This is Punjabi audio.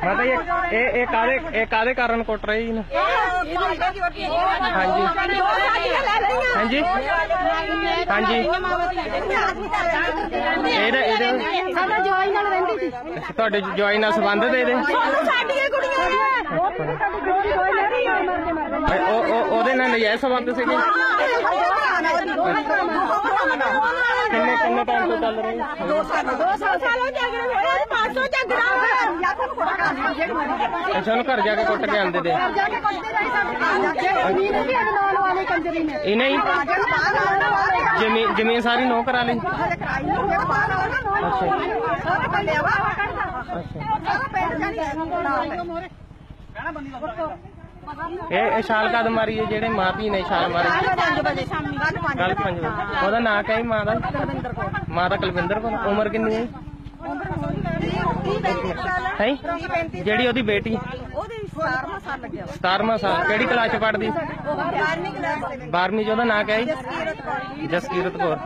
ਦੇ ਜੀ। ਇਹ- ਇਹ ਇਹ ਕਾਦੇ ਇਹ ਕਾਦੇ ਕਾਰਨ ਕੁੱਟ ਰਹੇ ਜੀ ਨੇ ਹਾਂਜੀ। ਹਾਂਜੀ। ਹਾਂਜੀ। ਇਹਦੇ ਇਹਦੇ ਸਾਡਾ ਜਵਾਈ ਨਾਲ ਰਹਿੰਦੀ ਸੀ। ਤੁਹਾਡੇ ਜੁਆਈ ਨਾਲ ਸੰਬੰਧ ਦੇ ਇਹਦੇ ਸਾਡੀਆਂ ਕੁੜੀਆਂ ਉਹ- ਉਹਦੇ ਨਾਲ ਨਜਾਇਜ਼ ਸੰਬੰਧ ਸੀਗੇ। ਕਿੰਨੇ ਕਿੰਨੇ ਟਾਈਮ ਤੋਂ ਚੱਲ ਰਹੇ ਦੋ ਸਾਲ ਹੋ ਝਗੜੇ ਹੋਏ 500 ਝਗੜਾ ਜਾਂ ਤੁਹਾਨੂੰ ਥੋੜਾ ਕੰਮ ਜਿਹੜੀ ਅੱਛਾ ਉਹਨੂੰ ਘਰ ਜਾ ਕੇ ਕੁੱਟ ਕੇ ਆਉਂਦੇ ਤੇ ਜਾ ਕੇ ਕੁੱਟਦੇ ਰਹੇ ਸਾਡੇ ਜ਼ਮੀਨ ਵੀ ਇਹਦੇ ਨਾਲ ਵਾਲੇ ਕੰਜਰੀ ਨੇ। ਇਹ ਨਹੀਂ? ਜ਼ਮੀਨ ਜ਼ਮੀਨ ਸਾਰੀ ਨੋ ਕਰਾ ਲਈ। ਅੱਛਾ। ਅੱਛਾ। ਇਹ ਇਹ ਛਾਲ ਕਦ ਮਾਰੀ ਹੈ? ਜਿਹੜੇ ਮਾਂ ਧੀ ਨੇ ਛਾਲ ਮਾਰੀ? 5 ਵਜੇ ਸ਼ਾਮੀ ਕੱਲ 5 ਕੱਲ 5 ਵਜੇ। ਉਹਦਾ ਨਾਂ ਕਿਆ ਹੈ ਮਾਂ ਦਾ? ਕੁਲਵਿੰਦਰ ਕੌਰ। ਮਾਂ ਦਾ ਕੁਲਵਿੰਦਰ ਕੌਰ। ਉਮਰ ਕਿੰਨੀ ਹੈ? ਉਮਰ ਹੋਈ 30 35 ਸਾਲ ਹੈ? 30 35 ਜਿਹੜੀ ਉਹਦੀ ਬੇਟੀ? ਉਹਦੇ 17ਵਾਂ ਸਾਲ ਲੱਗਿਆ ਵਾ। 17ਵਾਂ ਸਾਲ। ਕਿਹੜੀ ਕਲਾਸ ਚ ਪੜ੍ਹਦੀ? ਉਹ 12ਵੀਂ ਕਲਾਸ ਦੇ ਵਿੱਚ। 12ਵੀਂ ਚ ਉਹਦਾ ਨਾਂ ਕਿਆ ਹੈ ਜਸਕੀਰਤ ਕੌਰ। ਜਸਕੀਰਤ ਕੌਰ।